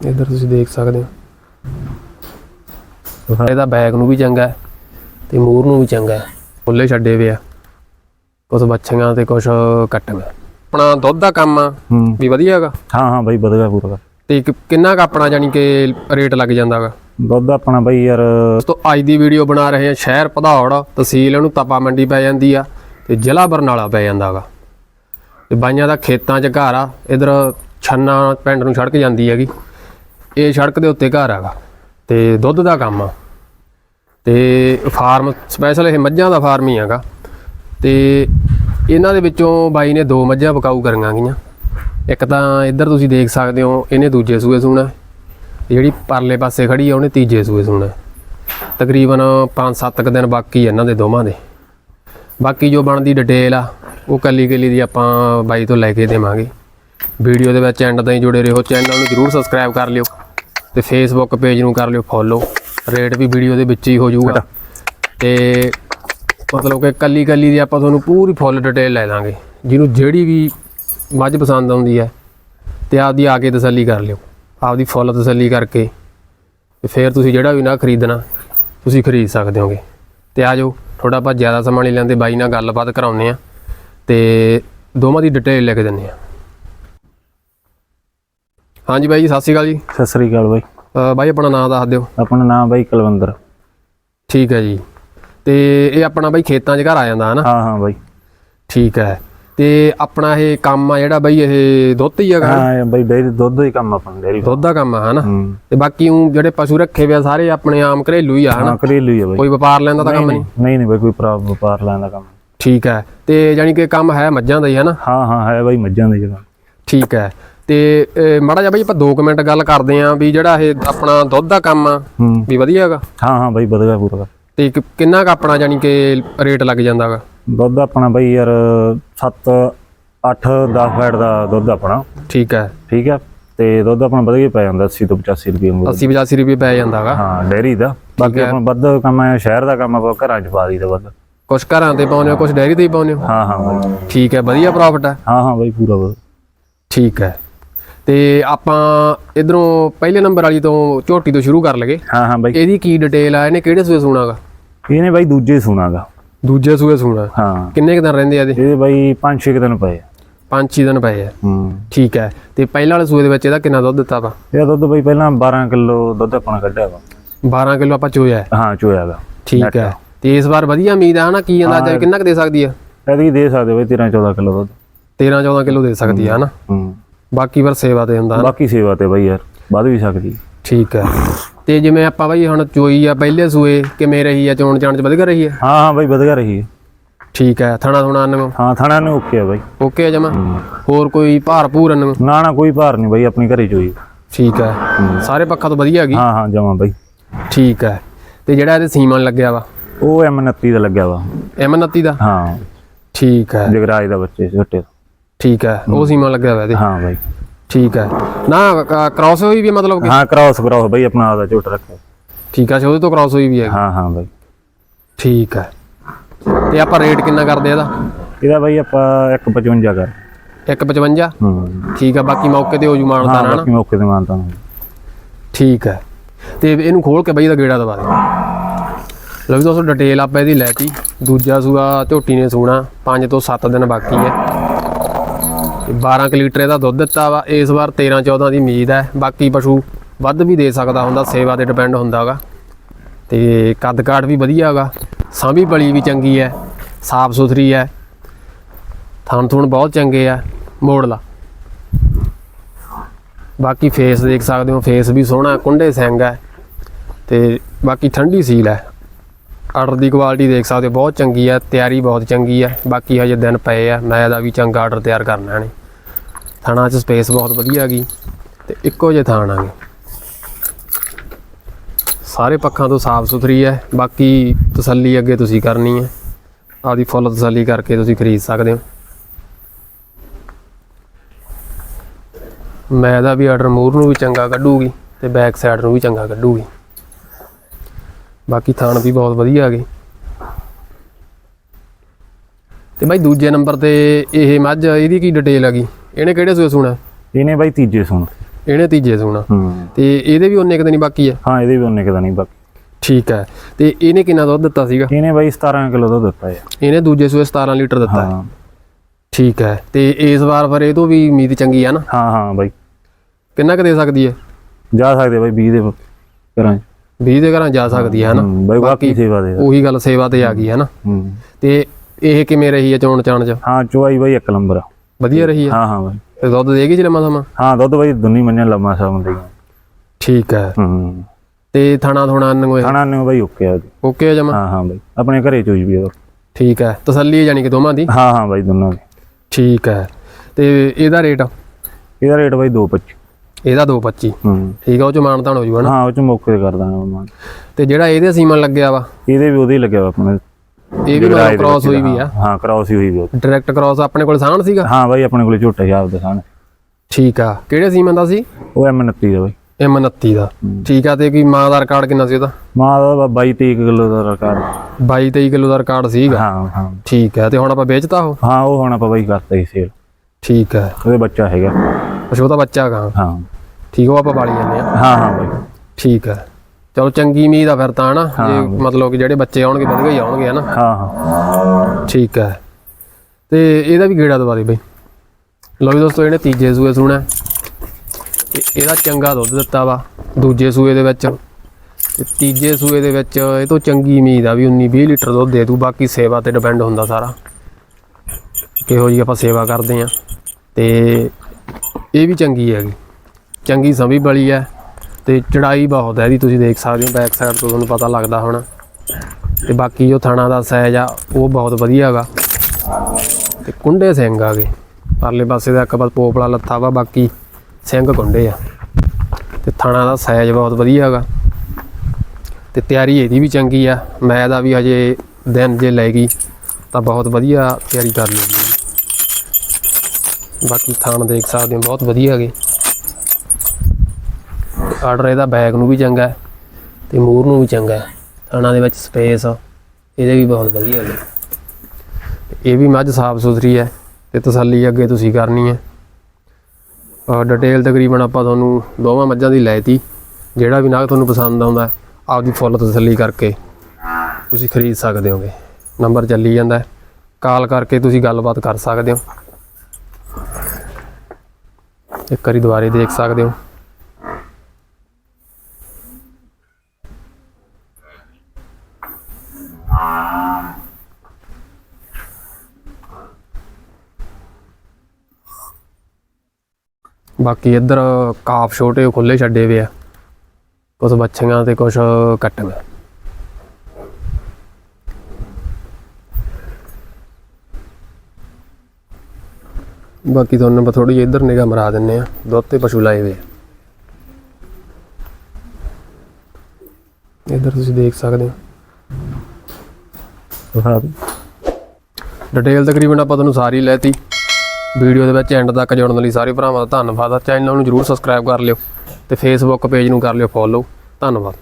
ਇੱਧਰ ਤੁਸੀਂ ਦੇਖ ਸਕਦੇ ਹੋ। ਇਹਦਾ ਬੈਗ ਨੂੰ ਵੀ ਚੰਗਾ ਹੈ ਤੇ ਮੂਰ ਨੂੰ ਵੀ ਚੰਗਾ ਹੈ। ਫੁੱਲੇ ਛੱਡੇ ਵੇ ਆ। ਕੁਝ ਬੱਚੀਆਂ ਤੇ ਕੁਝ ਕੱਟੀਆਂ। ਆਪਣਾ ਦੁੱਧ ਦਾ ਕੰਮ ਆ ਵੀ ਵਧੀਆ ਹੈਗਾ? ਹਾਂ ਹਾਂ ਬਾਈ ਵਧੀਆ ਪੂਰਾ। ਤੇ ਕਿੰਨਾ ਕੁ ਆਪਣਾ ਜਾਨੀ ਕਿ ਰੇਟ ਲੱਗ ਜਾਂਦਾਗਾ ਦੁੱਧ ਆਪਣਾ ਬਾਈ ਯਾਰ ਦੋਸਤੋ ਅੱਜ ਦੀ ਵੀਡੀਓ ਬਣਾ ਰਹੇ ਹਾਂ ਸ਼ਹਿਰ ਭਦੌੜ ਤਹਿਸੀਲ ਇਹਨੂੰ ਤਪਾ ਮੰਡੀ ਪੈ ਜਾਂਦੀ ਆ ਤੇ ਜ਼ਿਲ੍ਹਾ ਬਰਨਾਲਾ ਪੈ ਜਾਂਦਾਗਾ ਤੇ ਬਾਈਆਂ ਦਾ ਖੇਤਾਂ 'ਚ ਘਰ ਆ ਇਧਰ ਛੰਨਾ ਪਿੰਡ ਨੂੰ ਸੜਕ ਜਾਂਦੀ ਹੈਗੀ। ਇਹ ਸੜਕ ਦੇ ਉੱਤੇ ਘਰ ਹੈਗਾ। ਤੇ ਦੁੱਧ ਦਾ ਕੰਮ ਆ। ਤੇ ਫਾਰਮ ਸਪੈਸ਼ਲ ਇਹ ਮੱਝਾਂ ਦਾ ਫਾਰਮ ਹੀ ਹੈਗਾ। ਤੇ ਇਹਨਾਂ ਦੇ ਵਿੱਚੋਂ ਬਾਈ ਨੇ ਦੋ ਮੱਝਾਂ ਬਕਾਊ ਕਰੀਆਂ ਗਈਆਂ। ਇੱਕ ਤਾਂ ਇੱਧਰ ਤੁਸੀਂ ਦੇਖ ਸਕਦੇ ਹੋ, ਇਹਨੇ ਦੂਜੇ ਸੂਏ ਸੂਣਾ ਜਿਹੜੀ ਪਰਲੇ ਪਾਸੇ ਖੜੀ ਆ, ਉਹਨੇ ਤੀਜੇ ਸੂਏ ਸੂਣਾ ਤਕਰੀਬਨ 5-7 ਕੁ ਦਿਨ ਬਾਕੀ ਇਹਨਾਂ ਦੇ ਦੋਵਾਂ ਦੇ। ਬਾਕੀ ਜੋ ਬਣਦੀ ਡਿਟੇਲ ਆ, ਉਹ ਕੱਲੀ ਕੱਲੀ ਦੀ ਆਪਾਂ ਬਾਈ ਤੋਂ ਲੈ ਕੇ ਦੇਵਾਂਗੇ। ਵੀਡੀਓ ਦੇ ਵਿੱਚ ਐਂਡ ਤਾਈਂ ਜੁੜੇ ਰਹੋ। ਚੈਨਲ ਨੂੰ ਜਰੂਰ ਸਬਸਕ੍ਰਾਈਬ ਕਰ ਲਿਓ ਤੇ ਫੇਸਬੁੱਕ ਪੇਜ ਨੂੰ ਕਰ ਲਿਓ ਫੋਲੋ ਰੇਟ ਵੀ ਵੀਡੀਓ ਦੇ ਵਿੱਚ ਹੀ ਹੋ ਜਾਊਗਾ। ਤੇ ਮਤਲਬ ਕਿ ਕੱਲੀ ਕੱਲੀ ਦੀ ਆਪਾਂ ਤੁਹਾਨੂੰ ਪੂਰੀ ਫੁੱਲ ਡਿਟੇਲ ਲੈ ਦਾਂਗੇ। ਜਿਹਨੂੰ ਜਿਹੜੀ ਵੀ ਮੱਝ ਪਸੰਦ ਆਉਂਦੀ ਹੈ ਤੇ ਆਪਦੀ ਆ ਕੇ ਤਸੱਲੀ ਕਰ ਲਿਓ। ਆਪਦੀ ਫੁੱਲ ਤਸੱਲੀ ਕਰਕੇ ਤੇ ਫਿਰ ਤੁਸੀਂ ਜਿਹੜਾ ਵੀ ਨਾ ਖਰੀਦਣਾ ਤੁਸੀਂ ਖਰੀਦ ਸਕਦੇ ਹੋਗੇ। ਤੇ ਆ ਜਾਓ ਥੋੜਾ ਆਪਾਂ ਜ਼ਿਆਦਾ ਸਮਾਂ ਨਹੀਂ ਲੈਂਦੇ ਬਾਈ ਨਾਲ ਗੱਲਬਾਤ ਕਰਾਉਂਦੇ ਆ ਤੇ ਦੋਵਾਂ ਦੀ ਡਿਟੇਲ ਲੈ ਕੇ ਦਿੰਦੇ ਆ ਹਾਂਜੀ ਬਾਈ ਜੀ ਸਤਿ ਸ਼੍ਰੀ ਅਕਾਲ ਜੀ। ਸਤਿ ਸ੍ਰੀ ਅਕਾਲ ਬਾਈ। ਬਾਈ ਆਪਣਾ ਨਾਮ ਦੱਸ ਦਿਓ। ਆਪਣਾ ਨਾਮ ਬਾਈ ਕੁਲਵੰਦਰ। ਠੀਕ ਹੈ ਜੀ। ਤੇ ਇਹ ਆਪਣਾ ਬਾਈ ਖੇਤਾਂ 'ਚ ਘਰ ਆ ਜਾਂਦਾ ਹਨਾ? ਹਾਂ ਹਾਂ ਬਾਈ। ਠੀਕ ਹੈ। ਤੇ ਆਪਣਾ ਇਹ ਕੰਮ ਆ ਜਿਹੜਾ ਬਾਈ ਇਹ ਦੁੱਧ ਹੀ ਹੈਗਾ ਹਾਂ ਇਹ ਬਾਈ ਡੇਰੀ ਦੁੱਧ ਦਾ ਹੀ ਕੰਮ ਆਪਣਾ ਡੇਰੀ ਦੁੱਧ ਦਾ ਕੰਮ ਆ ਹਨਾ? ਹੂੰ। ਤੇ ਬਾਕੀ ਉਹ ਜਿਹੜੇ ਪਸ਼ੂ ਰੱਖੇ ਹੋਏ ਆ ਸਾਰੇ ਆਪਣੇ ਆਮ ਘਰੇਲੂ ਹੀ ਆ ਹਨਾ? ਹਾਂ ਘਰੇਲੂ ਹੀ ਆ ਬਾਈ। ਕੋਈ ਵਪਾਰ ਲੈਂਦਾ ਤਾਂ ਕੰਮ ਨਹੀਂ ਨਹੀਂ? ਨਹੀਂ ਬਾਈ ਕੋਈ ਵਪਾਰ ਲੈਣ ਦਾ ਕੰਮ ਠੀਕ ਹੈ। ਤੇ ਜਾਨੀ ਕਿ ਕੰਮ ਹੈ ਮੱਝਾਂ ਦਾ ਹੀ ਹਨਾ? ਹਾਂ ਹਾਂ ਹੈ ਬਾਈ ਮੱਝਾਂ ਦੀ ਜਗ੍ਹਾ ਠੀਕ ਹੈ। ਤੇ ਮਾੜਾ ਜਿਹਾ ਬਾਈ ਆਪਾਂ 2 ਮਿੰਟ ਗੱਲ ਕਰਦੇ ਆਂ ਵੀ ਜਿਹੜਾ ਇਹ ਆਪਣਾ ਦੁੱਧ ਦਾ ਕੰਮ ਆ ਹੂੰ। ਵੀ ਵਧੀਆ ਹੈਗਾ? ਹਾਂ ਹਾਂ ਬਾਈ ਵਧੀਆ ਪੂਰਾ। ਤੇ ਕਿੰਨਾ ਕੁ ਆਪਣਾ ਜਾਨੀ ਕਿ ਰੇਟ ਲੱਗ ਜਾਂਦਾਗਾ ਦੁੱਧ ਆਪਣਾ ਬਾਈ ਯਾਰ 7 8 10 ਫੈਟ ਦਾ ਦੁੱਧ ਆਪਣਾ। ਠੀਕ ਹੈ। ਠੀਕ ਆ? ਤੇ ਦੁੱਧ ਆਪਣਾ ਵਧੀਆ ਪੈ ਜਾਂਦਾ 80 ਤੋਂ 85 ਰੁਪਏ ਨੂੰ 80 85 ਰੁਪਏ ਪੈ ਜਾਂਦਾਗਾ ਹਾਂ ਡੇਰੀ ਦਾ। ਬਾਕੀ ਆਪਣਾ ਵੱਧ ਕੰਮ ਹੈ ਸ਼ਹਿਰ ਦਾ ਕੰਮ ਆਪਾਂ ਘਰਾਂ ਚ ਪਾ ਦਈਦਾ ਵੱਧ। ਕੁਝ ਘਰਾਂ ਤੇ ਪਾਉਂਦੇ ਹੋ ਕੁਝ ਡੈਰੀ ਤੇ ਹੀ ਪਾਉਂਦੇ ਹੋ? ਹਾਂ ਹਾਂ ਠੀਕ ਹੈ ਵਧੀਆ ਪ੍ਰੋਫਿਟ ਹੈ ਹਾਂ ਹਾਂ ਬਾਈ ਪੂਰਾ ਠੀਕ ਹੈ। ਤੇ ਆਪਾਂ ਇਧਰੋਂ ਪਹਿਲੇ ਨੰਬਰ ਵਾਲੀ ਤੋਂ ਝੋਟੀ ਤੋਂ ਸ਼ੁਰੂ ਕਰ ਲਗੇ। ਹਾਂ ਹਾਂ ਬਾਈ। ਇਹਦੀ ਕੀ ਡਿਟੇਲ ਆ? ਇਹਨੇ ਕਿਹੜੇ ਸੂਏ ਸੂਣਾਗਾ? ਇਹਨੇ ਬਾਈ ਦੂਜੇ ਸੁਣਾਗਾ। ਦੂਜੇ ਸੂਏ ਸੂਣਾ। ਹਾਂ। ਕਿੰਨੇ ਕੁ ਦਿਨ ਰਹਿੰਦੇ ਆ ਇਹਦੇ? ਇਹਦੇ ਬਾਈ 5-6 ਦਿਨ ਪਏ ਆ। ਪੰਜ ਛੇ ਦਿਨ ਪਏ ਆ। ਹੂੰ। ਠੀਕ ਹੈ ਤੇ ਪਹਿਲਾਂ ਵਾਲੇ ਸੂਏ ਦੇ ਵਿੱਚ ਇਹਦਾ ਕਿੰਨਾ ਦੁੱਧ ਦਿੱਤਾ ਵਾ? ਇਹ ਦੁੱਧ ਬਾਈ ਪਹਿਲਾਂ 12 ਕਿਲੋ ਦੁੱਧ ਆਪਣਾ ਕੱਢਿਆ ਵਾ। 12 ਕਿਲੋ ਆਪਾਂ ਚੋਇਆ ਹੈ। ਚੋਇਆ ਦਾ ਠੀਕ ਹੈ ਤੇ ਇਸ ਵਾਰ ਵਧੀਆ ਉਮੀਦ ਆ ਹਨਾ ਕੀ ਅੰਦਾਜ਼ਾ ਕਿੰਨਾ ਕੁ ਦੇ ਸਕਦੀ ਆ? ਇਹਦੀ ਦੇ ਸਕਦੇ ਬਾਈ 13-14 ਕਿਲੋ ਦੁੱਧ। 13 14 ਕਿਲੋ ਦੇ ਸਕਦੀ ਆ ਹਨਾ? ਹੂੰ। ਬਾਕੀ ਵਾਰ ਸੇਵਾ ਤੇ ਹੁੰਦਾ। ਬਾਕੀ ਸੇਵਾ ਤੇ ਬਾਈ ਯਾਰ ਵੱਧ ਵੀ ਸਕਦੀ। ਠੀਕ ਹੈ। ਤੇ ਜਿਵੇਂ ਆਪਾਂ ਬਾਈ ਹੁਣ ਚੋਈ ਆ ਪਹਿਲੇ ਸੂਏ ਕਿਵੇਂ ਰਹੀ ਆ ਚੋਣ ਚਾਣ ਚ ਵਧੀਆ ਰਹੀ ਆ? ਹਾਂ ਹਾਂ ਬਾਈ ਵਧੀਆ ਰਹੀ ਹੈ ਠੀਕ ਹੈ ਥਣਾ ਥੁਣਾ ਨੂੰ ਹਾਂ ਥਾਣਾ ਨੂੰ ਓਕੇ ਆ ਬਾਈ। ਓਕੇ ਆ ਜਮਾ? ਹੋਰ ਕੋਈ ਭਾਰ ਭੂਰ ਨੂੰ ਨਾ ਨਾ ਕੋਈ ਭਾਰ ਨਹੀਂ ਬਾਈ ਆਪਣੀ ਘਰੇ ਚੋਈ ਠੀਕ ਹੈ। ਸਾਰੇ ਪੱਖਾਂ ਤੋਂ ਵਧੀਆ ਹੈਗੀ? ਹਾਂ ਹਾਂ ਜਮਾ ਬਾਈ। ਠੀਕ ਹੈ। ਤੇ ਜਿਹੜਾ ਇਹਦੇ ਸੀਮਨ ਲੱਗਿਆ ਵਾ? ਉਹ M29 ਦਾ ਲੱਗਿਆ ਵਾ। M29 ਦਾ? ਹਾਂ। ਠੀਕ ਹੈ। ਜਗਰਾਜ ਦਾ ਬੱਚੇ ਛੋਟੇ ਠੀਕ ਹੈ ਉਹ ਸੀਮਨ ਲੱਗਿਆ ਵਾ ਇਹਦੇ। ਹਾਂ ਬਾਈ। ਠੀਕ ਹੈ। ਨਾ ਕ੍ਰਾਸ ਹੋਈ ਵੀ ਹੈ ਮਤਲਬ ਕਿ? ਹਾਂ ਕ੍ਰਾਸ ਕਰਾਓ ਬਾਈ ਆਪਣਾ ਆਦਾ ਝੋਟ ਰੱਖਿਆ ਠੀਕ ਹੈ ਅੱਛਾ, ਉਹਦੇ ਤੋਂ ਕ੍ਰਾਸ ਹੋਈ ਵੀ ਹੈ। ਹਾਂ ਹਾਂ ਬਾਈ। ਠੀਕ ਹੈ। ਤੇ ਆਪਾਂ ਰੇਟ ਕਿੰਨਾ ਕਰਦੇ ਇਹਦਾ? ਇਹਦਾ ਬਾਈ ਆਪਾਂ 155 ਕਰ। 155 ਹੂੰ। ਠੀਕ ਹੈ ਬਾਕੀ ਮੌਕੇ ਤੇ ਹੋ ਜੂ ਮਾਨਤਾ ਹਾਂ ਨਾ ਬਾਕੀ ਮੌਕੇ ਤੇ ਮਾਨਤਾ ਠੀਕ ਹੈ। ਤੇ ਇਹਨੂੰ ਖੋਲ ਕੇ ਬਈ ਦਾ ਗੇੜਾ ਦਵਾ ਦੇ। ਲਓ ਵੀ ਦੋਸਤੋ ਡਿਟੇਲ ਆਪਾਂ ਇਹਦੀ ਲੈਤੀ ਦੂਜਾ ਸੂਆ ਝੋਟੀ ਨੇ ਸੂਣਾ 5 ਤੋਂ 7 ਦਿਨ ਬਾਕੀ ਹੈ। 12 ਕੁ ਲੀਟਰ ਇਹਦਾ ਦੁੱਧ ਦਿੱਤਾ ਵਾ। ਇਸ ਵਾਰ 13 14 ਦੀ ਉਮੀਦ ਹੈ। ਬਾਕੀ ਪਸ਼ੂ ਵੱਧ ਵੀ ਦੇ ਸਕਦਾ ਹੁੰਦਾ, ਸੇਵਾ ਤੇ ਡਿਪੈਂਡ ਹੁੰਦਾਗਾ ਤੇ ਕੱਦ ਕਾਠ ਵੀ ਵਧੀਆ ਹੈਗਾ ਸਾਂਭੀ ਬਲੀ ਵੀ ਚੰਗੀ ਹੈ। ਸਾਫ਼ ਸੁਥਰੀ ਹੈ। ਥਣ ਥੁਣ ਬਹੁਤ ਚੰਗੇ ਆ। ਮੋੜ ਲਾ। ਬਾਕੀ ਫੇਸ ਦੇਖ ਸਕਦੇ ਹੋ। ਫੇਸ ਵੀ ਸੋਹਣਾ, ਕੁੰਡੇ ਸਿੰਘ ਹੈ। ਤੇ ਬਾਕੀ ਠੰਡੀ ਸੀਲ ਹੈ। ਆਰਡਰ ਦੀ ਕੁਆਲਿਟੀ ਦੇਖ ਸਕਦੇ ਹੋ। ਬਹੁਤ ਚੰਗੀ ਹੈ। ਤਿਆਰੀ ਬਹੁਤ ਚੰਗੀ ਹੈ। ਬਾਕੀ ਹਜੇ ਦਿਨ ਪਏ ਆ। ਮੈਂ ਦਾ ਵੀ ਚੰਗਾ ਆਰਡਰ ਤਿਆਰ ਕਰਨਾ ਨੇ ਥਾਣਾ 'ਚ ਸਪੇਸ ਬਹੁਤ ਵਧੀਆ ਹੈਗੀ ਤੇ ਇੱਕੋ ਜਿਹੇ ਥਾਣ ਆਗੇ ਸਾਰੇ ਪੱਖਾਂ ਤੋਂ ਸਾਫ਼ ਸੁਥਰੀ ਹੈ ਬਾਕੀ ਤਸੱਲੀ ਅੱਗੇ ਤੁਸੀਂ ਕਰਨੀ ਹੈ ਆਪਦੀ ਫੁੱਲ ਤਸੱਲੀ ਕਰਕੇ ਤੁਸੀਂ ਖਰੀਦ ਸਕਦੇ ਹੋ। ਮੈਂ ਦਾ ਵੀ ਆਰਡਰ ਮੂਰ ਨੂੰ ਵੀ ਚੰਗਾ ਕੱਢੂਗੀ ਤੇ ਬੈਕ ਸਾਈਡ ਨੂੰ ਵੀ ਚੰਗਾ ਕੱਢੂਗੀ। ਬਾਕੀ ਥਾਣ ਵੀ ਬਹੁਤ ਵਧੀਆ ਹੈਗੇ ਤੇ ਬਾਈ ਦੂਜੇ ਨੰਬਰ ਤੇ ਇਹ ਮੱਝ ਇਹਦੀ ਕੀ ਡਿਟੇਲ ਹੈਗੀ ਇਹਨੇ ਕਿਹੜੇ ਸੂਏ ਸੁਣਾ? ਇਹਨੇ ਬਾਈ ਤੀਜੇ ਸੁਣ। ਇਹਨੇ ਤੀਜੇ ਸੂਣਾ। ਹੂੰ। ਤੇ ਇਹਦੇ ਵੀ ਉਨੇ ਕੁ ਦਿਨ ਹੀ ਬਾਕੀ ਹੈ ਹਾਂ ਇਹਦੇ ਵੀ ਉਹਨੇ ਕਿਦਾ ਨਹੀਂ ਬਾਕੀ। ਠੀਕ ਹੈ ਤੇ ਇਹਨੇ ਕਿੰਨਾ ਦੁੱਧ ਦਿੱਤਾ ਸੀਗਾ? ਇਹਨੇ ਬਾਈ 17 ਕਿਲੋ ਦੁੱਧ ਦਿੱਤਾ ਹੈ ਇਹਨੇ ਦੂਜੇ ਸੂਏ 17 ਲੀਟਰ ਦਿੱਤਾ। ਹੈ। ਹਾਂ ਠੀਕ ਹੈ ਤੇ ਇਸ ਵਾਰ ਫਿਰ ਇਹ ਤੋਂ ਵੀ ਉਮੀਦ ਚੰਗੀ ਆ ਨਾ? ਹਾਂ ਹਾਂ ਬਾਈ। ਕਿੰਨਾ ਕੁ ਦੇ ਸਕਦੀ ਹੈ ਜਾ ਸਕਦੇ ਬਾਈ 20 ਦੇ ਕਰਾਂ 20 ਦੇ ਘਰਾਂ ਜਾ ਸਕਦੀ ਹੈ ਨਾ ਬਾਈ ਬਾਕੀ ਸੇਵਾ ਦੇ ਉਹੀ ਗੱਲ ਸੇਵਾ ਤੇ ਆ ਗਈ ਹੈ ਨਾ ਹੂੰ। ਤੇ ਇਹ ਕਿਵੇਂ ਰਹੀ ਹੈ ਚੋਣ ਚਾਣ ਚ? ਹਾਂ ਚੁਆਈ ਬਾਈ ਇੱਕ ਨੰਬਰ ਆ। ਵਧੀਆ ਰਹੀ ਹੈ? ਹਾਂ ਹਾਂ ਬਾਈ। ਤੇ ਦੁੱਧ ਦੇਗੀ ਜੀ ਲੰਮਾ ਸਮਾਂ? ਹਾਂ ਦੁੱਧ ਬਾਈ ਦੁੰਨੀ ਮੰਨਿਆ ਲੰਮਾ ਸਾ ਹੁੰਦੀ ਠੀਕ ਹੈ। ਹੂੰ। ਤੇ ਥਾਣਾ ਥੋਣਾ ਨੰਗੋਏ ਖਾਣਾ ਨੇ ਬਾਈ ਓਕੇ ਆ। ਓਕੇ ਜਮਾ? ਹਾਂ ਹਾਂ ਬਾਈ। ਆਪਣੇ ਘਰੇ ਚੂਜ ਵੀ ਆ। ਠੀਕ ਹੈ। ਤਸੱਲੀ ਹੈ ਜਾਨੀ ਕਿ ਦੋਵਾਂ ਦੀ? ਹਾਂ ਹਾਂ ਬਾਈ ਦੋਨਾਂ ਦੀ। ਠੀਕ ਹੈ। ਤੇ ਇਹਦਾ ਰੇਟ? ਇਹਦਾ ਰੇਟ ਬਾਈ 225 ਇਹਦਾ 225 ਹੂੰ। ਠੀਕ ਆ ਉਹ ਚ ਮਾਨਤਾਨ ਹੋ ਜੂਗਾ ਨਾ? ਹਾਂ ਉਹ ਚ ਮੌਕੇ ਕਰ ਦਾਂਗਾ ਮੈਂ। ਤੇ ਜਿਹੜਾ ਇਹਦੇ ਸੀਮਨ ਲੱਗਿਆ ਵਾ? ਇਹਦੇ ਵੀ ਉਹਦੇ ਹੀ ਲੱਗਿਆ ਵਾ ਆਪਣੇ। ਇਹ ਵੀ ਦੇ ਕ੍ਰਾਸ ਹੋਈ ਵੀ ਆ। ਹਾਂ ਕ੍ਰਾਸ ਹੀ ਹੋਈ ਵੀ। ਡਾਇਰੈਕਟ ਕ੍ਰਾਸ ਆਪਣੇ ਕੋਲ ਸਾਹਣ ਸੀਗਾ? ਹਾਂ ਬਾਈ ਆਪਣੇ ਕੋਲੇ ਝੋਟਾ ਸ਼ਾਪ ਦੇ ਸਾਹਮਣੇ ਠੀਕ ਆ। ਕਿਹੜੇ ਸੀਮਨ ਦਾ ਸੀ? ਉਹ M29 ਦਾ ਬਾਈ। M29 ਦਾ। ਠੀਕ ਆ ਤੇ ਕੀ ਮਾਂ ਦਾ ਰਿਕਾਰਡ ਕਿੰਨਾ ਸੀ ਉਹਦਾ? ਮਾਂ ਦਾ 22 23 ਕਿਲੋ ਦਾ ਰਿਕਾਰਡ 22 23 ਕਿਲੋ ਦਾ ਰਿਕਾਰਡ ਸੀਗਾ? ਹਾਂ ਹਾਂ। ਠੀਕ ਹੈ ਤੇ ਹੁਣ ਆਪਾਂ ਵੇਚਤਾ ਉਹ? ਹਾਂ ਉਹ ਹੁਣ ਆਪਾਂ ਬਾਈ ਕਰਤਾ ਹੀ ਸੇਲ ਠੀਕ ਹੈ ਉਹਦੇ ਬੱਚਾ ਹੈਗਾ। ਅੱਛਾ ਉਹਦਾ ਬੱਚਾ ਗਾ ਹਾਂ। ਠੀਕ ਉਹ ਆਪਾਂ ਬਾਲੀ ਜਾਂਦੇ ਆ। ਹਾਂ ਹਾਂ ਬਾਈ। ਠੀਕ ਹੈ ਚਲੋ ਚੰਗੀ ਉਮੀਦ ਆ ਫਿਰ ਤਾਂ ਨਾ ਜੇ ਮਤਲਬ ਕਿ ਜਿਹੜੇ ਬੱਚੇ ਆਉਣਗੇ ਵਧੀਆ ਹੀ ਆਉਣਗੇ ਹਨਾ? ਹਾਂ ਹਾਂ। ਠੀਕ ਹੈ ਤੇ ਇਹਦਾ ਵੀ ਗੇੜਾ ਦਵਾ ਦੇ ਬਈ। ਲਓ ਵੀ ਦੋਸਤੋ ਇਹਨੇ ਤੀਜੇ ਸੂਏ ਸੂਣਾ ਤੇ ਇਹਦਾ ਚੰਗਾ ਦੁੱਧ ਦਿੱਤਾ ਵਾ ਦੂਜੇ ਸੂਏ ਦੇ ਵਿੱਚ। ਤੇ ਤੀਜੇ ਸੂਏ ਦੇ ਵਿੱਚ ਇਹ ਤੋਂ ਚੰਗੀ ਉਮੀਦ ਆ ਵੀ 19 20 ਲੀਟਰ ਦੁੱਧ ਦੇ ਦੂ ਬਾਕੀ ਸੇਵਾ ਤੇ ਡਿਪੈਂਡ ਹੁੰਦਾ ਸਾਰਾ। ਕਿਹੋ ਜੀ ਆਪਾਂ ਸੇਵਾ ਕਰਦੇ ਆ। ਤੇ ਇਹ ਵੀ ਚੰਗੀ ਹੈਗੀ। ਚੰਗੀ ਸੰਭੀ ਬਲੀ ਹੈ। ਤੇ ਚੜਾਈ ਬਹੁਤ ਹੈ ਇਹਦੀ, ਤੁਸੀਂ ਦੇਖ ਸਕਦੇ ਹੋ ਬੈਕ ਸਾਈਡ ਤੋਂ ਤੁਹਾਨੂੰ ਪਤਾ ਲੱਗਦਾ ਹੋਣਾ। ਤੇ ਬਾਕੀ ਜੋ ਥਾਣਾ ਦਾ ਸਾਈਜ਼ ਆ, ਉਹ ਬਹੁਤ ਵਧੀਆ ਹੈਗਾ ਤੇ ਕੁੰਡੇ ਸਿੰਘ ਆ ਗਏ। ਪਰਲੇ ਪਾਸੇ ਦਾ ਇੱਕ ਬਸ ਪੋਪਲਾ ਲੱਥਾ ਵਾ, ਬਾਕੀ ਸਿੰਘ ਕੁੰਡੇ ਆ। ਤੇ ਥਾਣਾ ਦਾ ਸਾਈਜ਼ ਬਹੁਤ ਵਧੀਆ ਹੈਗਾ ਤੇ ਤਿਆਰੀ ਇਹਦੀ ਵੀ ਚੰਗੀ ਆ, ਮੈਂ ਦਾ ਵੀ ਹਜੇ ਦਿਨ ਜੇ ਲੈ ਗਈ, ਤਾਂ ਬਹੁਤ ਵਧੀਆ ਤਿਆਰੀ ਕਰ ਲੂਗੀ ਬਾਕੀ ਥਾਣ ਦੇਖ ਸਕਦੇ ਹੋ, ਬਹੁਤ ਵਧੀਆ ਹੈਗੇ ਆਰਡਰ ਇਹਦਾ ਬੈਗ ਨੂੰ ਵੀ ਚੰਗਾ ਹੈ ਤੇ ਮੂਰ ਨੂੰ ਵੀ ਚੰਗਾ ਹੈ। ਥਾਣਾ ਦੇ ਵਿੱਚ ਸਪੇਸ ਇਹਦੇ ਵੀ ਬਹੁਤ ਵਧੀਆ ਹੈਗੇ ਇਹ ਵੀ ਮੱਝ ਸਾਫ਼ ਸੁਥਰੀ ਹੈ ਤੇ ਤਸੱਲੀ ਅੱਗੇ ਤੁਸੀਂ ਕਰਨੀ ਹੈ। ਡਿਟੇਲ ਤਕਰੀਬਨ ਆਪਾਂ ਤੁਹਾਨੂੰ ਦੋਵਾਂ ਮੱਝਾਂ ਦੀ ਲੈਤੀ। ਜਿਹੜਾ ਵੀ ਨਾਗ ਤੁਹਾਨੂੰ ਪਸੰਦ ਆਉਂਦਾ ਆਪਦੀ ਫੁੱਲ ਤਸੱਲੀ ਕਰਕੇ ਤੁਸੀਂ ਖਰੀਦ ਸਕਦੇ ਹੋਗੇ। ਨੰਬਰ ਚੱਲੀ ਜਾਂਦਾ ਕਾਲ ਕਰਕੇ ਤੁਸੀਂ ਗੱਲਬਾਤ ਕਰ ਸਕਦੇ ਹੋ। ਇੱਕ ਵਾਰੀ ਦੁਬਾਰੇ ਦੇਖ ਸਕਦੇ ਹੋ। ਬਾਕੀ ਇੱਧਰ ਕਾਫ ਛੋਟੇ ਖੁੱਲੇ ਛੱਡੇ ਵੇ ਆ। ਕੁਝ ਬੱਚੀਆਂ ਤੇ ਕੁਝ ਕੱਟੀਆਂ ਬਾਕੀ ਤੁਹਾਨੂੰ ਆਪਾਂ ਥੋੜੀ ਜਿਹੀ ਇੱਧਰ ਨਿਗਾਹ ਮਰਾ ਦਿੰਨੇ ਆ ਦੁੱਧ ਤੇ ਪਸ਼ੂ ਲਾਏ ਵੇ ਆ। ਇੱਧਰ ਤੁਸੀਂ ਦੇਖ ਸਕਦੇ ਹੋ। ਹਾਂ। ਡਿਟੇਲ ਤਕਰੀਬਨ ਆਪਾਂ ਤੁਹਾਨੂੰ ਸਾਰੀ ਲੈਤੀ ਵੀਡੀਓ ਦੇ ਵਿੱਚ ਐਂਡ ਤੱਕ ਜੁੜਨ ਲਈ ਸਾਰੇ ਭਰਾਵਾਂ ਦਾ ਧੰਨਵਾਦ। ਆ ਚੈਨਲ ਨੂੰ ਜਰੂਰ ਸਬਸਕ੍ਰਾਈਬ ਕਰ ਲਿਓ ਤੇ ਫੇਸਬੁੱਕ ਪੇਜ ਨੂੰ ਕਰ ਲਿਓ ਫੋਲੋ ਧੰਨਵਾਦ।